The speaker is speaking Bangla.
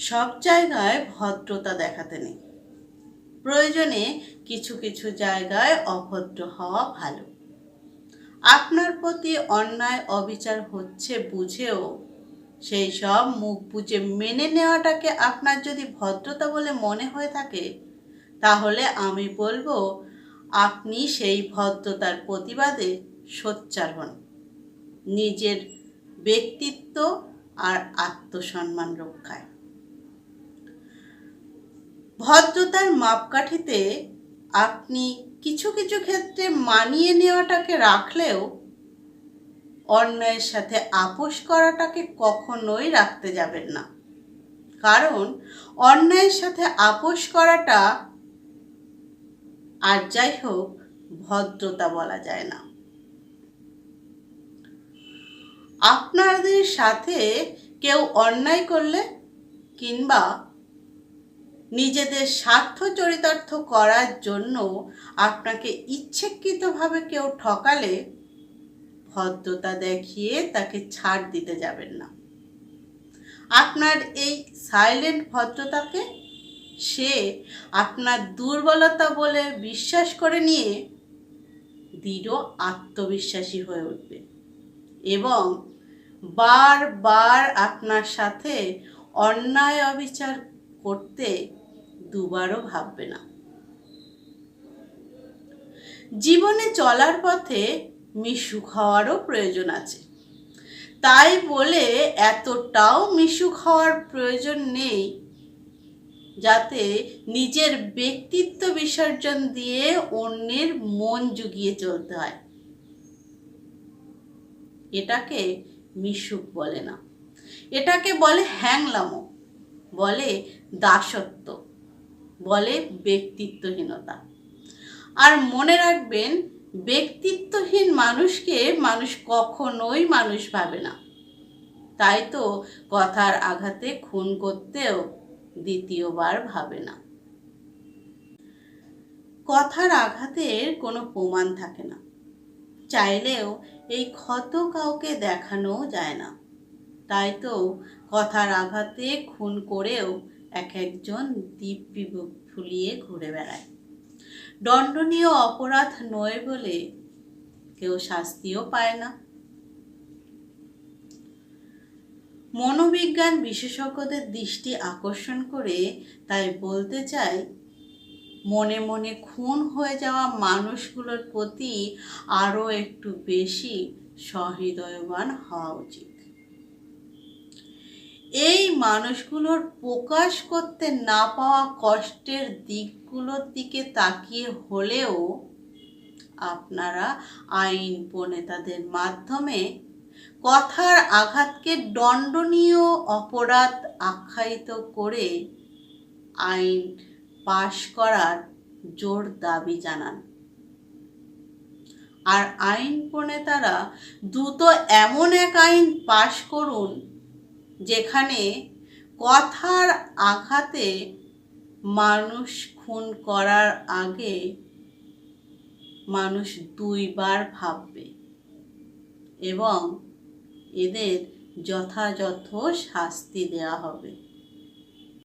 সব জায়গায় ভদ্রতা দেখাতে নেই। প্রয়োজনে কিছু কিছু জায়গায় অভদ্র হওয়া ভালো। আপনার প্রতি অন্যায় অবিচার হচ্ছে বুঝেও সেই সব মুখ বুঝে মেনে নেওয়াটাকে আপনার যদি ভদ্রতা বলে মনে হয়ে থাকে, তাহলে আমি বলব আপনি সেই ভদ্রতার প্রতিবাদে সোচ্চার হন। নিজের ব্যক্তিত্ব আর আত্মসম্মান রক্ষায়। ভদ্রতার মাপকাঠিতে আপনি কিছু কিছু ক্ষেত্রে মানিয়ে নেওয়াটাকে রাখলেও অন্যায়ের সাথে আপোষ করাটাকে কখনোই রাখতে যাবেন না। কারণ অন্যায়ের সাথে আপোষ করাটা আর যাই হোক ভদ্রতা বলা যায় না। আপনাদের সাথে কেউ অন্যায় করলে কিংবা নিজেদের স্বার্থ চরিতার্থ করার জন্য আপনাকে ইচ্ছাকৃতভাবে কেউ ঠকালে ভদ্রতা দেখিয়ে তাকে ছাড় দিতে যাবেন না। আপনার এই সাইলেন্ট ভদ্রতাকে সে আপনার দুর্বলতা বলে বিশ্বাস করে নিয়ে দৃঢ় আত্মবিশ্বাসী হয়ে উঠবে এবং বারবার আপনার সাথে অন্যায় অবিচার করতে দুবারও ভাববে না। জীবনে চলার পথে মিশুক হওয়ারও প্রয়োজন আছে। তাই বলে এতটাও মিশুক হওয়ার প্রয়োজন নেই যাতে নিজের ব্যক্তিত্ব বিসর্জন দিয়ে অন্যের মন জুগিয়ে চলতে হয়। এটাকে মিশুক বলে না। এটাকে বলে হ্যাংলামো, বলে দাসত্ব। বলে ব্যক্তিত্বহীনতা। আর মনে রাখবেন, ব্যক্তিত্বহীন মানুষকে মানুষ কখনোই মানুষ ভাবে না। তাই তো কথার আঘাতে খুন করতেও দ্বিতীয়বার ভাবে না। কথার আঘাতের কোনো প্রমাণ থাকে না। চাইলেও এই ক্ষত কাউকে দেখানো যায় না। তাই তো কথার আঘাতে খুন করেও এক একজন দিব্যি ফুলিয়ে ঘুরে বেড়ায়। দণ্ডনীয় অপরাধ নয় বলে কেউ শাস্তিও পায় না। মনোবিজ্ঞান বিশেষজ্ঞদের দৃষ্টি আকর্ষণ করে তাই বলতে চাই, মনে মনে খুন হয়ে যাওয়া মানুষগুলোর প্রতি আরও একটু বেশি সহৃদয়বান হওয়া উচিত। এই মানুষগুলোর প্রকাশ করতে না পাওয়া কষ্টের দিকগুলোর দিকে তাকিয়ে হলেও আপনারা আইন প্রণেতাদের মাধ্যমে কথার আঘাতকে দণ্ডনীয় অপরাধ আখ্যায়িত করে আইন পাশ করার জোর দাবি জানান। আর আইন প্রণেতারা দ্রুত এমন এক আইন পাশ করুন যেখানে কথার আঘাতে মানুষ খুন করার আগে মানুষ দুইবার ভাববে এবং এদের যথাযথ শাস্তি দেওয়া হবে।